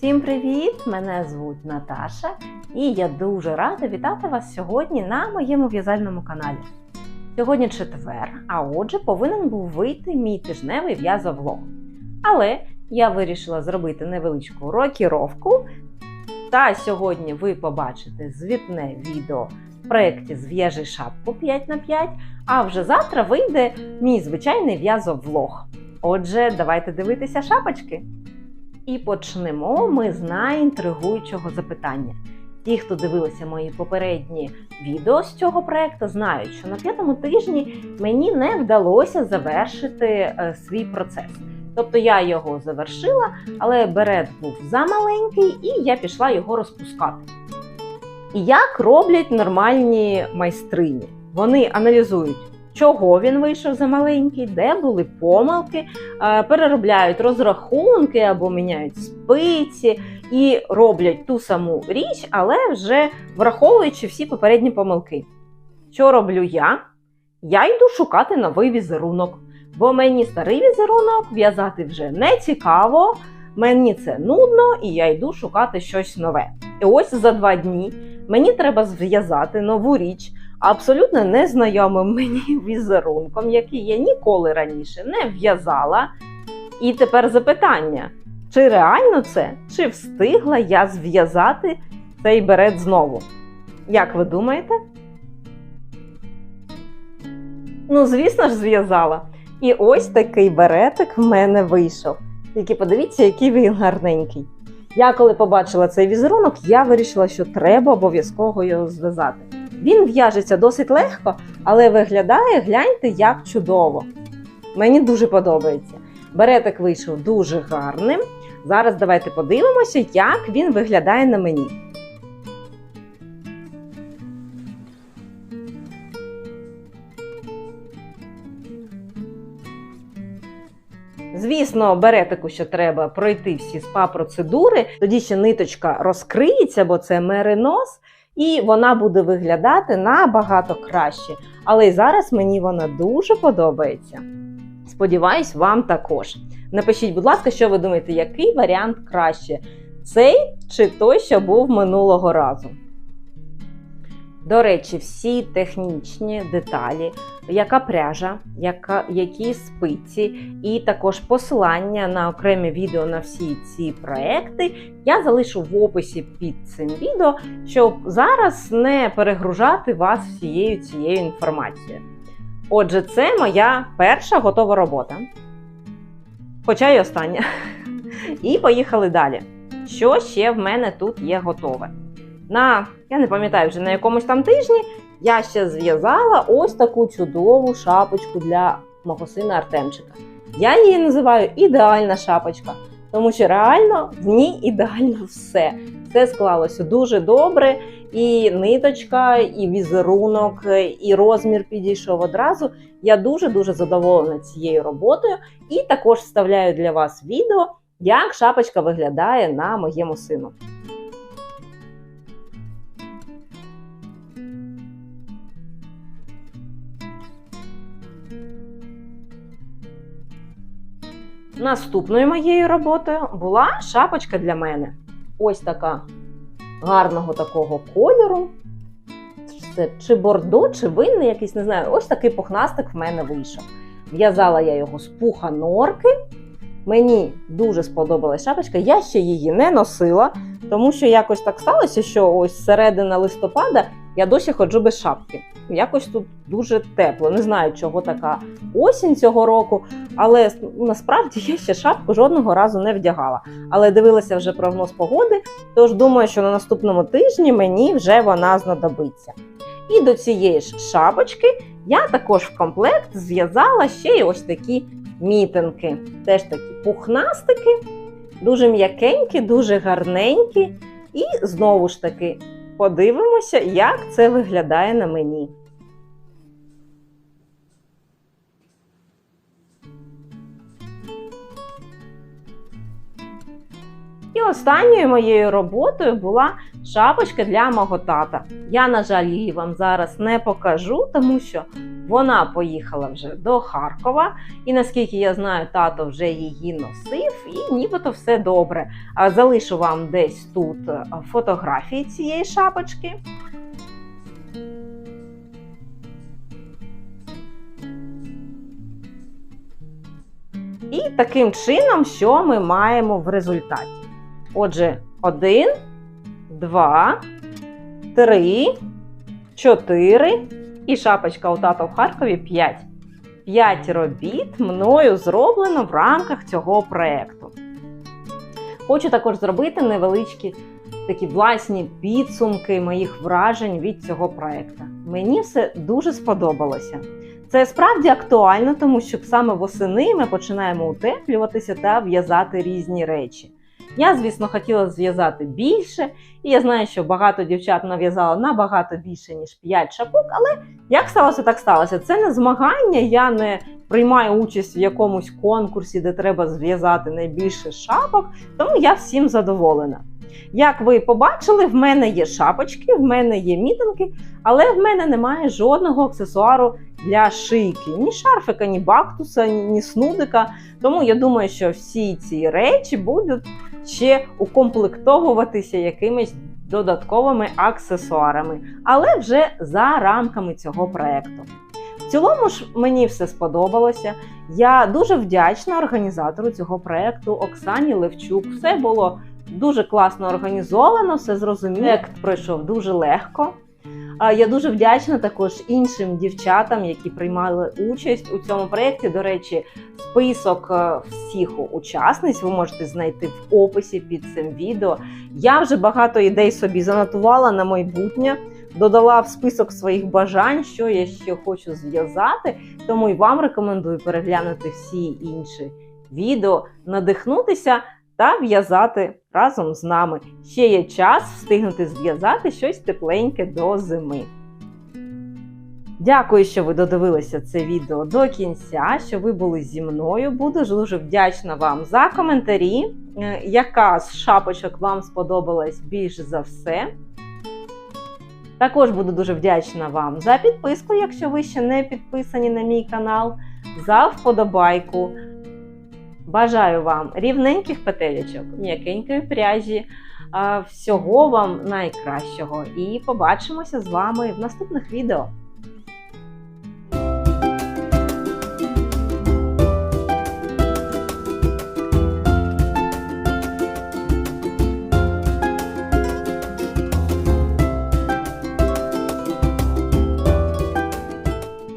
Всім привіт! Мене звуть Наташа, і я дуже рада вітати вас сьогодні на моєму в'язальному каналі. Сьогодні четвер, а отже, повинен був вийти мій тижневий в'язовлог. Але я вирішила зробити невеличку рокіровку. Та сьогодні ви побачите звітне відео в проєкті Зв'яжи шапку 5х5, а вже завтра вийде мій звичайний в'язовлог. Отже, давайте дивитися шапочки. І почнемо ми з найінтригуючого запитання. Ті, хто дивилися мої попередні відео з цього проекту, знають, що на п'ятому тижні мені не вдалося завершити е, свій процес. Тобто я його завершила, але берет був замаленький, і я пішла його розпускати. І як роблять нормальні майстрині? Вони аналізують, чого він вийшов за маленький, де були помилки, переробляють розрахунки або міняють спиці і роблять ту саму річ, але вже враховуючи всі попередні помилки. Що роблю я? Я йду шукати новий візерунок, бо мені старий візерунок в'язати вже не цікаво, мені це нудно, і я йду шукати щось нове. І ось за два дні мені треба зв'язати нову річ абсолютно незнайомим мені візерунком, який я ніколи раніше не в'язала. І тепер запитання: чи реально це, чи встигла я зв'язати цей берет знову? Як ви думаєте? Ну, звісно ж, зв'язала. І ось такий беретик в мене вийшов. Тільки подивіться, який він гарненький. Я коли побачила цей візерунок, я вирішила, що треба обов'язково його зв'язати. Він в'яжеться досить легко, але виглядає, гляньте, як чудово. Мені дуже подобається. Беретик вийшов дуже гарним. Зараз давайте подивимося, як він виглядає на мені. Звісно, беретику ще треба пройти всі спа-процедури, тоді ще ниточка розкриється, бо це меринос, і вона буде виглядати набагато краще. Але й зараз мені вона дуже подобається. Сподіваюсь, вам також. Напишіть, будь ласка, що ви думаєте, який варіант краще? Цей чи той, що був минулого разу? До речі, всі технічні деталі, яка пряжа, яка, які спиці, і також посилання на окремі відео на всі ці проекти я залишу в описі під цим відео, щоб зараз не перегружати вас всією цією інформацією. Отже, це моя перша готова робота. Хоча й остання. І поїхали далі. Що ще в мене тут є готове? На, я не пам'ятаю вже на якомусь там тижні я ще зв'язала ось таку чудову шапочку для мого сина Артемчика. Я її називаю ідеальна шапочка, тому що реально в ній ідеально все. Все склалося дуже добре, і ниточка, і візерунок, і розмір підійшов одразу. Я дуже-дуже задоволена цією роботою і також вставляю для вас відео, як шапочка виглядає на моєму сину. Наступною моєю роботою була шапочка для мене. Ось така гарного такого кольору. Це чи бордо, чи винний якийсь, не знаю. Ось такий пухнастик в мене вийшов. В'язала я його з пуха норки. Мені дуже сподобалась шапочка. Я ще її не носила, тому що якось так сталося, що ось середина листопада я досі ходжу без шапки. Якось тут дуже тепло. Не знаю, чого така осінь цього року, але насправді я ще шапку жодного разу не вдягала. Але дивилася вже прогноз погоди, тож думаю, що на наступному тижні мені вже вона знадобиться. І до цієї ж шапочки я також в комплект зв'язала ще й ось такі мітинки. Теж такі пухнастики, дуже м'якенькі, дуже гарненькі. І знову ж таки подивимося, як це виглядає на мені. І останньою моєю роботою була шапочка для мого тата. Я, на жаль, її вам зараз не покажу, тому що Вона поїхала вже до Харкова, і наскільки я знаю, тато вже її носив, і нібито все добре. Залишу вам десь тут е, фотографії цієї шапочки. І таким чином, що ми маємо в результаті? Отже, один, два, три, чотири і шапочка у тата в Харкові 5. 5 робіт мною зроблено в рамках цього проєкту. Хочу також зробити невеличкі такі власні підсумки моїх вражень від цього проєкту. Мені все дуже сподобалося. Це справді актуально, тому що саме восени ми починаємо утеплюватися та в'язати різні речі. Я, звісно, хотіла зв'язати більше, і я знаю, що багато дівчат нав'язало набагато більше, ніж 5 шапок, але як сталося, так сталося. Це не змагання, я не приймаю участь в якомусь конкурсі, де треба зв'язати найбільше шапок, тому я всім задоволена. Як ви побачили, в мене є шапочки, в мене є мітинки, але в мене немає жодного аксесуару для шийки, ні шарфика, ні бактуса, ні снудика. Тому я думаю, що всі ці речі будуть ще укомплектовуватися якимись додатковими аксесуарами, але вже за рамками цього проекту. В цілому ж мені все сподобалося. Я дуже вдячна організатору цього проекту Оксані Левчук. Все було дуже класно організовано, все зрозуміло. Проект пройшов дуже легко. Я дуже вдячна також іншим дівчатам, які приймали участь у цьому проєкті. До речі, список е, всіх учасниць ви можете знайти в описі під цим відео. Я вже багато ідей собі занотувала на майбутнє, додала в список своїх бажань, що я ще хочу зв'язати. Тому і вам рекомендую переглянути всі інші відео, надихнутися та в'язати разом з нами. Ще є час встигнути зв'язати щось тепленьке до зими. Дякую, що ви додивилися це відео до кінця, що ви були зі мною. Буду дуже вдячна вам за коментарі, е, яка з шапочок вам сподобалась більш за все. Також буду дуже вдячна вам за підписку, якщо ви ще не підписані на мій канал, за вподобайку. Бажаю вам рівненьких петелечок, м'якенької пряжі, всього вам найкращого. І побачимося з вами в наступних відео.